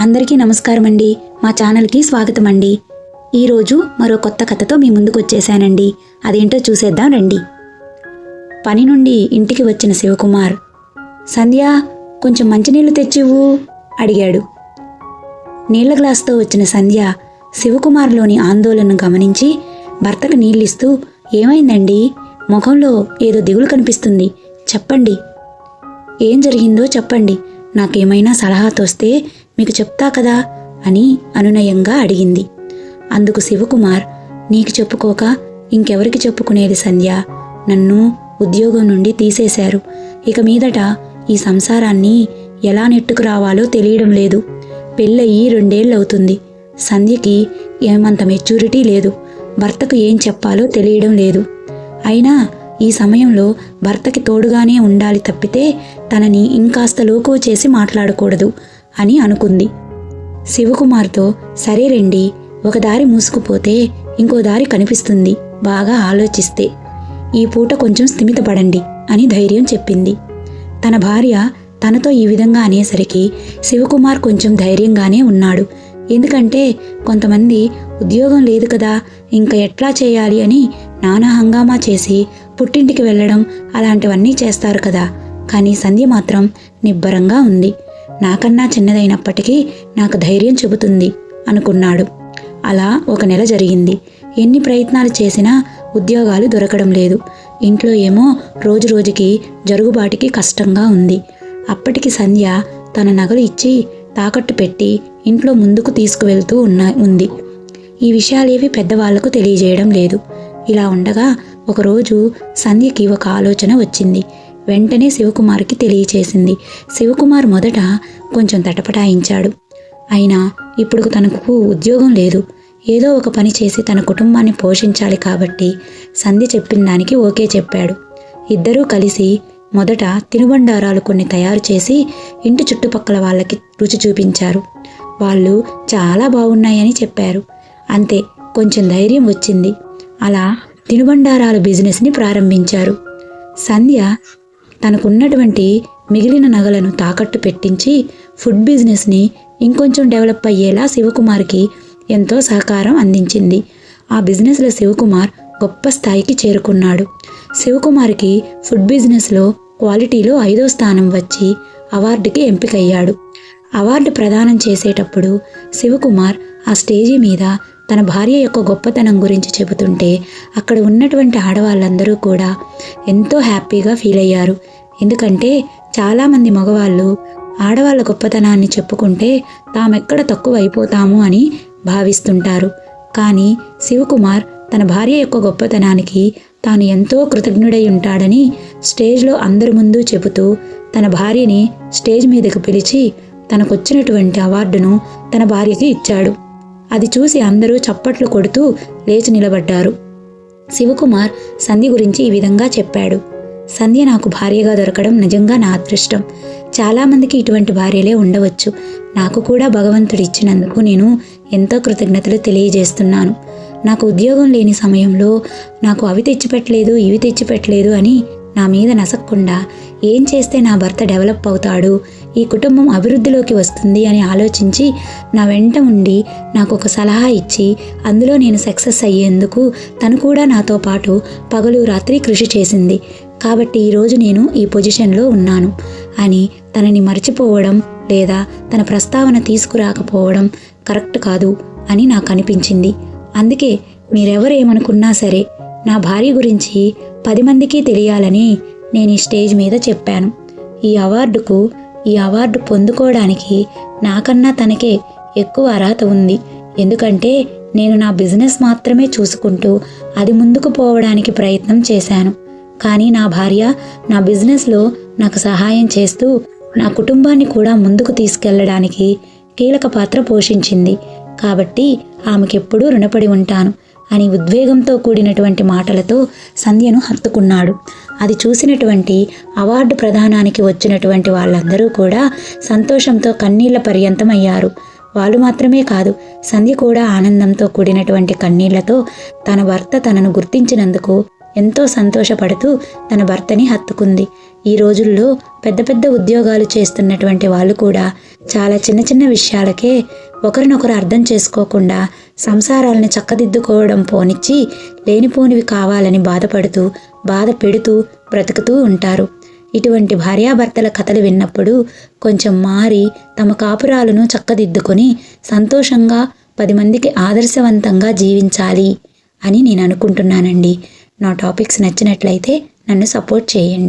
అందరికీ నమస్కారం అండి మా ఛానల్కి స్వాగతం అండి ఈరోజు మరో కొత్త కథతో మీ ముందుకు వచ్చేసానండి అదేంటో చూసేద్దాం రండి. పని నుండి ఇంటికి వచ్చిన శివకుమార్ సంధ్య కొంచెం మంచినీళ్ళు తెచ్చివు అడిగాడు. నీళ్ళ గ్లాస్తో వచ్చిన సంధ్య శివకుమార్లోని ఆందోళనను గమనించి భర్తకు నీళ్ళిస్తూ ఏమైందండి? ముఖంలో ఏదో దిగులు కనిపిస్తుంది. చెప్పండి. ఏం జరిగిందో చెప్పండి. నాకేమైనా సలహా తోస్తే మీకు చెప్తా కదా? అని అనునయంగా అడిగింది. అందుకు శివకుమార్ నీకు చెప్పుకోక ఇంకెవరికి చెప్పుకునేది సంధ్య? నన్ను ఉద్యోగం నుండి తీసేశారు. ఇక మీదట ఈ సంసారాన్ని ఎలా నెట్టుకు రావాలో తెలియడం లేదు. పెళ్ళయి రెండేళ్ళవుతుంది. సంధ్యకి ఏమంత మెచ్యూరిటీ లేదు. భర్తకు ఏం చెప్పాలో తెలియడం లేదు. అయినా ఈ సమయంలో భర్తకి తోడుగానే ఉండాలి తప్పితే తనని ఇంకాస్త లోకువ చేసి మాట్లాడకూడదు. అని అనుకుంది. శివకుమార్తో సరే రండి ఒక దారి మూసుకుపోతే ఇంకో దారి కనిపిస్తుంది బాగా ఆలోచిస్తే. ఈ పూట కొంచెం స్థిమితపడండి అని ధైర్యం చెప్పింది. తన భార్య తనతో ఈ విధంగా అనేసరికి శివకుమార్ కొంచెం ధైర్యంగానే ఉన్నాడు. ఎందుకంటే కొంతమంది ఉద్యోగం లేదు కదా ఇంకా ఎట్లా చేయాలి అని నానా హంగామా చేసి పుట్టింటికి వెళ్ళడం అలాంటివన్నీ చేస్తారు కదా. కానీ సంధ్య మాత్రం నిబ్బరంగా ఉంది. నాకన్నా చిన్నదైనప్పటికీ నాకు ధైర్యం చెబుతుంది అనుకున్నాడు. అలా ఒక నెల జరిగింది. ఎన్ని ప్రయత్నాలు చేసినా ఉద్యోగాలు దొరకడం లేదు. ఇంట్లో ఏమో రోజు రోజుకి జరుగుబాటికి కష్టంగా ఉంది. అప్పటికి సంధ్య తన నగలు ఇచ్చి తాకట్టు పెట్టి ఇంట్లో ముందుకు తీసుకువెళ్తూ ఉన్న ఉంది. ఈ విషయాలేవి పెద్దవాళ్ళకు తెలియజేయడం లేదు. ఇలా ఉండగా ఒకరోజు సంధ్యకి ఒక ఆలోచన వచ్చింది. వెంటనే శివకుమార్కి తెలియచేసింది. శివకుమార్ మొదట కొంచెం తటపటాయించాడు. అయినా ఇప్పుడు తనకు ఉద్యోగం లేదు. ఏదో ఒక పని చేసి తన కుటుంబాన్ని పోషించాలి కాబట్టి సంధ్య చెప్పిన దానికి ఓకే చెప్పాడు. ఇద్దరూ కలిసి మొదట తినుబండారాలు కొన్ని తయారు చేసి ఇంటి చుట్టుపక్కల వాళ్ళకి రుచి చూపించారు. వాళ్ళు చాలా బాగున్నాయని చెప్పారు. అంతే కొంచెం ధైర్యం వచ్చింది. అలా తినుబండారాల బిజినెస్ని ప్రారంభించారు. సంధ్య తనకున్నటువంటి మిగిలిన నగలను తాకట్టు పెట్టించి ఫుడ్ బిజినెస్ని ఇంకొంచెం డెవలప్ అయ్యేలా శివకుమార్కి ఎంతో సహకారం అందించింది. ఆ బిజినెస్లో శివకుమార్ గొప్ప స్థాయికి చేరుకున్నాడు. శివకుమార్కి ఫుడ్ బిజినెస్లో క్వాలిటీలో ఐదో స్థానం వచ్చి అవార్డుకి ఎంపికయ్యాడు. అవార్డు ప్రదానం చేసేటప్పుడు శివకుమార్ ఆ స్టేజీ మీద తన భార్య యొక్క గొప్పతనం గురించి చెబుతుంటే అక్కడ ఉన్నటువంటి ఆడవాళ్ళందరూ కూడా ఎంతో హ్యాపీగా ఫీల్ అయ్యారు. ఎందుకంటే చాలామంది మగవాళ్ళు ఆడవాళ్ళ గొప్పతనాన్ని చెప్పుకుంటే తామెక్కడ తక్కువ అయిపోతాము అని భావిస్తుంటారు. కానీ శివకుమార్ తన భార్య యొక్క గొప్పతనానికి తాను ఎంతో కృతజ్ఞుడై ఉంటాడని స్టేజ్లో అందరి ముందు చెబుతూ తన భార్యని స్టేజ్ మీదకు పిలిచి తనకొచ్చినటువంటి అవార్డును తన భార్యకి ఇచ్చాడు. అది చూసి అందరూ చప్పట్లు కొడుతూ లేచి నిలబడ్డారు. శివకుమార్ సంధ్య గురించి ఈ విధంగా చెప్పాడు. సంధ్య నాకు భార్యగా దొరకడం నిజంగా నా అదృష్టం. చాలామందికి ఇటువంటి భార్యలే ఉండవచ్చు. నాకు కూడా భగవంతుడు ఇచ్చినందుకు నేను ఎంతో కృతజ్ఞతలు తెలియజేస్తున్నాను. నాకు ఉద్యోగం లేని సమయంలో నాకు అవి తెచ్చిపెట్టలేదు ఇవి తెచ్చిపెట్టలేదు అని నా మీద నసక్కుండా ఏం చేస్తే నా భర్త డెవలప్ అవుతాడు ఈ కుటుంబం అభివృద్ధిలోకి వస్తుంది అని ఆలోచించి నా వెంట ఉండి నాకు ఒక సలహా ఇచ్చి అందులో నేను సక్సెస్ అయ్యేందుకు తను కూడా నాతో పాటు పగలు రాత్రి కృషి చేసింది. కాబట్టి ఈరోజు నేను ఈ పొజిషన్లో ఉన్నాను. అని తనని మర్చిపోవడం లేదా తన ప్రస్తావన తీసుకురాకపోవడం కరెక్ట్ కాదు అని నాకు అనిపించింది. అందుకే మీరెవరేమనుకున్నా సరే నా భార్య గురించి పది మందికి తెలియాలని నేను ఈ స్టేజ్ మీద చెప్పాను. ఈ అవార్డుకు ఈ అవార్డు పొందుకోవడానికి నాకన్నా తనకే ఎక్కువ అర్హత ఉంది. ఎందుకంటే నేను నా బిజినెస్ మాత్రమే చూసుకుంటూ అది ముందుకు పోవడానికి ప్రయత్నం చేశాను. కానీ నా భార్య నా బిజినెస్లో నాకు సహాయం చేస్తూ నా కుటుంబాన్ని కూడా ముందుకు తీసుకెళ్ళడానికి కీలక పాత్ర పోషించింది. కాబట్టి ఆమెకెప్పుడూ రుణపడి ఉంటాను. అని ఉద్వేగంతో కూడినటువంటి మాటలతో సంధ్యను హత్తుకున్నాడు. అది చూసినటువంటి అవార్డు ప్రదానానికి వచ్చినటువంటి వాళ్ళందరూ కూడా సంతోషంతో కన్నీళ్ళ పర్యంతం అయ్యారు. వాళ్ళు మాత్రమే కాదు సంధ్య కూడా ఆనందంతో కూడినటువంటి కన్నీళ్ళతో తన భర్త తనను గుర్తించినందుకు ఎంతో సంతోషపడుతూ తన భర్తని హత్తుకుంది. ఈ రోజుల్లో పెద్ద పెద్ద ఉద్యోగాలు చేస్తున్నటువంటి వాళ్ళు కూడా చాలా చిన్న చిన్న విషయాలకే ఒకరినొకరు అర్థం చేసుకోకుండా సంసారాలను చక్కదిద్దుకోవడం పోనిచ్చి లేనిపోనివి కావాలని బాధపడుతూ బాధ పెడుతూ బ్రతుకుతూ ఉంటారు. ఇటువంటి భార్యాభర్తల కథలు విన్నప్పుడు కొంచెం మారి తమ కాపురాలను చక్కదిద్దుకొని సంతోషంగా పది మందికి ఆదర్శవంతంగా జీవించాలి అని నేను అనుకుంటున్నానండి. నా టాపిక్స్ నచ్చినట్లయితే నన్ను సపోర్ట్ చేయండి.